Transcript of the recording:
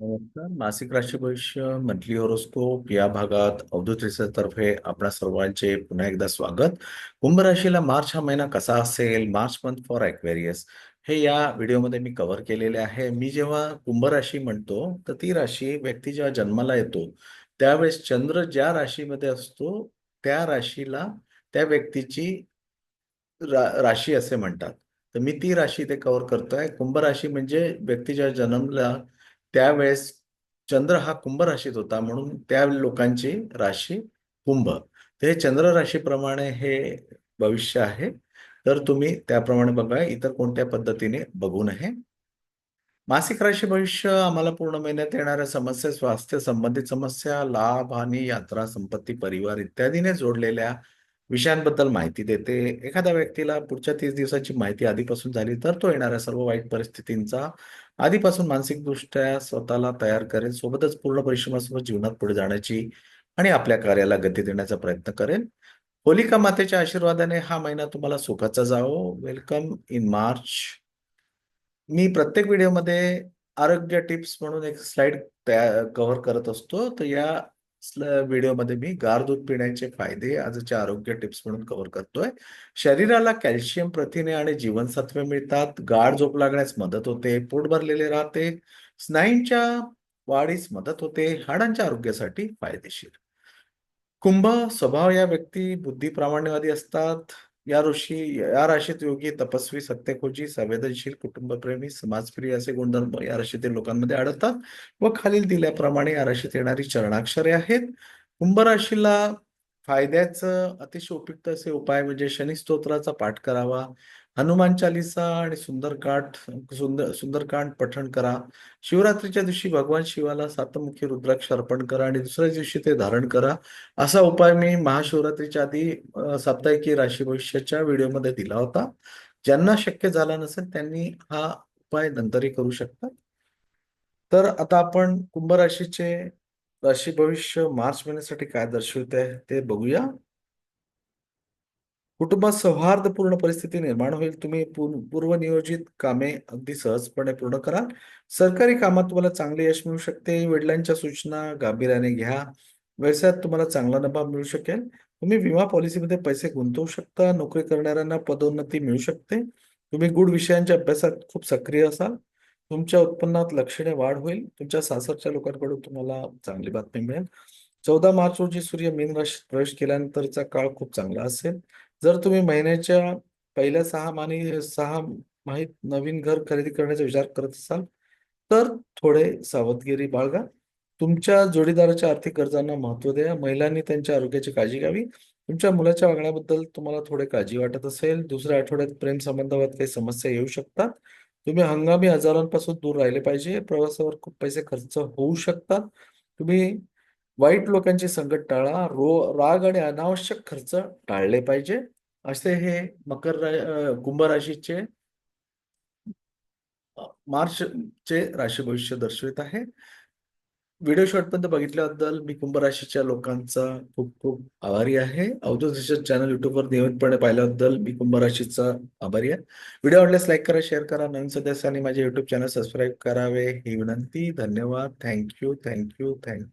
नमस्कार. मासिक राशी भविष्य मंथली हॉरोस्कोप या भागात अवधूत रिसर्चतर्फे आपणा सर्वांचे पुन्हा एकदा स्वागत. कुंभ राशीला मार्च हा महिना कसा असेल? मार्च मंथ फॉर ॲक्वेरियस हे या व्हिडिओमध्ये मी कव्हर केलेले आहे. मी जेव्हा कुंभ राशी म्हणतो तर ती राशी व्यक्ती जेव्हा जन्माला येतो त्यावेळेस चंद्र ज्या राशीमध्ये असतो त्या राशीला त्या व्यक्तीची रा राशी असे म्हणतात. तर मी ती राशी इथे कव्हर करतोय. कुंभ राशी म्हणजे व्यक्ती जेव्हा जन्मला त्यावेळेस चंद्र हा कुंभ राशीत होता म्हणून त्या लोकांची राशी कुंभ. तर हे चंद्र राशीप्रमाणे हे भविष्य आहे. तर तुम्ही त्याप्रमाणे बघा इतर कोणत्या पद्धतीने बघू नये मासिक राशी भविष्य आम्हाला पूर्ण महिन्यात येणाऱ्या समस्या स्वास्थ्य संबंधित समस्या लाभ हानी यात्रा संपत्ती परिवार इत्यादीने जोडलेल्या विषयांबद्दल माहिती देते. एखाद्या व्यक्तीला पुढच्या तीस दिवसाची माहिती आधीपासून झाली तर तो येणाऱ्या सर्व वाईट परिस्थितींचा आधीपासून मानसिकदृष्ट्या स्वतःला तयार करेल सोबतच पूर्ण परिश्रमासोबत जीवनात पुढे जाण्याची आणि आपल्या कार्याला गती देण्याचा प्रयत्न करेल. होलिका मातेच्या आशीर्वादाने हा महिना तुम्हाला सुखाचा जावो. Welcome in March. मी प्रत्येक व्हिडिओमध्ये आरोग्य टिप्स म्हणून एक स्लाइड तयार कव्हर करत असतो. तर या व्हिडिओमध्ये मी गार दूध पिण्याचे फायदे आजच्या आरोग्य टिप्स म्हणून कव्हर करतोय. शरीराला कॅल्शियम प्रथिने आणि जीवनसत्वे मिळतात. गाढ झोप लागण्यास मदत होते. पोट भरलेले राहते. स्नायूंच्या वाढीस मदत होते. हाडांच्या आरोग्यासाठी फायदेशीर. कुंभ स्वभाव या व्यक्ती बुद्धी प्रामाण्यवादी असतात. या ऋषी या राशीत योगी तपस्वी सत्यखोजी संवेदनशील कुटुंबप्रेमी समाजप्रिय असे गुणधर्म या राशीतील लोकांमध्ये आढळतात व खालील दिल्याप्रमाणे या राशीत येणारी चरणाक्षरे आहेत. कुंभ राशीला फायद्याचं अतिशय उपयुक्त असे उपाय म्हणजे शनी स्तोत्राचा पाठ करावा हनुमान चालिसा आणि सुंदरकाठ सुंदर सुंदरकांड पठण करा. शिवरात्रीच्या दिवशी भगवान शिवाला सातमुखी रुद्राक्ष अर्पण करा आणि दुसऱ्या दिवशी ते धारण करा. असा उपाय मी महाशिवरात्रीच्या आधी साप्ताहिकी राशी भविष्याच्या व्हिडिओमध्ये दिला होता. ज्यांना शक्य झाला नसेल त्यांनी हा उपाय नंतरही करू शकतात तर आता आपण कुंभ राशीचे राशी भविष्य मार्च महिन्यासाठी काय दर्शवते ते बघूया. कुटुंबात सौहार्दपूर्ण परिस्थिती निर्माण होईल. तुम्ही पूर्वनियोजित कामे अगदी सहजपणे पूर्ण कराल. सरकारी कामात तुम्हाला चांगले यश मिळू शकते. वडिलांच्या सूचना गांभीर्याने घ्या. व्यवसायात तुम्हाला चांगला नफा मिळू शकेल. तुम्ही विमा पॉलिसीमध्ये पैसे गुंतवू शकता. नोकरी करणाऱ्यांना पदोन्नती मिळू शकते. तुम्ही गुड विषयांच्या अभ्यासात खूप सक्रिय असाल. तुमच्या उत्पन्नात लक्षणीय वाढ होईल. तुमच्या सासरच्या लोकांकडून तुम्हाला चांगली बातमी मिळेल. चौदा मार्च रोजी सूर्य मीन राशीत प्रवेश केल्यानंतरचा काळ खूप चांगला असेल. जर तुम्ही महिन्याच्या पहिल्या सहा माने सहा माहीत नवीन घर खरेदी करण्याचा विचार करत असाल तर थोडे सावधगिरी बाळगा. तुमच्या जोडीदाराच्या आर्थिक गरजांना महत्त्व द्या. महिलांनी त्यांच्या आरोग्याची काळजी घ्यावी. तुमच्या मुलाच्या वागण्याबद्दल तुम्हाला थोडे काळजी वाटत असेल. दुसऱ्या आठवड्यात प्रेम संबंधावर काही समस्या येऊ शकतात. तुम्ही हंगामी आजारांपासून दूर राहिले पाहिजे. प्रवासावर खूप पैसे खर्च होऊ शकतात. तुम्ही वाईट लोकांची संगत टाळा रो राग आणि अनावश्यक खर्च टाळले पाहिजे. असे हे मकर कुंभ राशीचे मार्चचे राशी भविष्य दर्शवित आहे. व्हिडिओ शॉर्टपर्यंत बघितल्याबद्दल मी कुंभ राशीच्या लोकांचा खूप खूप आभारी आहे. अवधूत रिसर्च चॅनल युट्यूबवर नियमितपणे पाहिल्याबद्दल मी कुंभ राशीचा आभारी आहे. व्हिडिओ आवडल्यास लाईक करा शेअर करा नवीन सदस्यांनी माझे युट्यूब चॅनल सबस्क्राईब करावे ही विनंती. धन्यवाद. Thank you thank you thank you.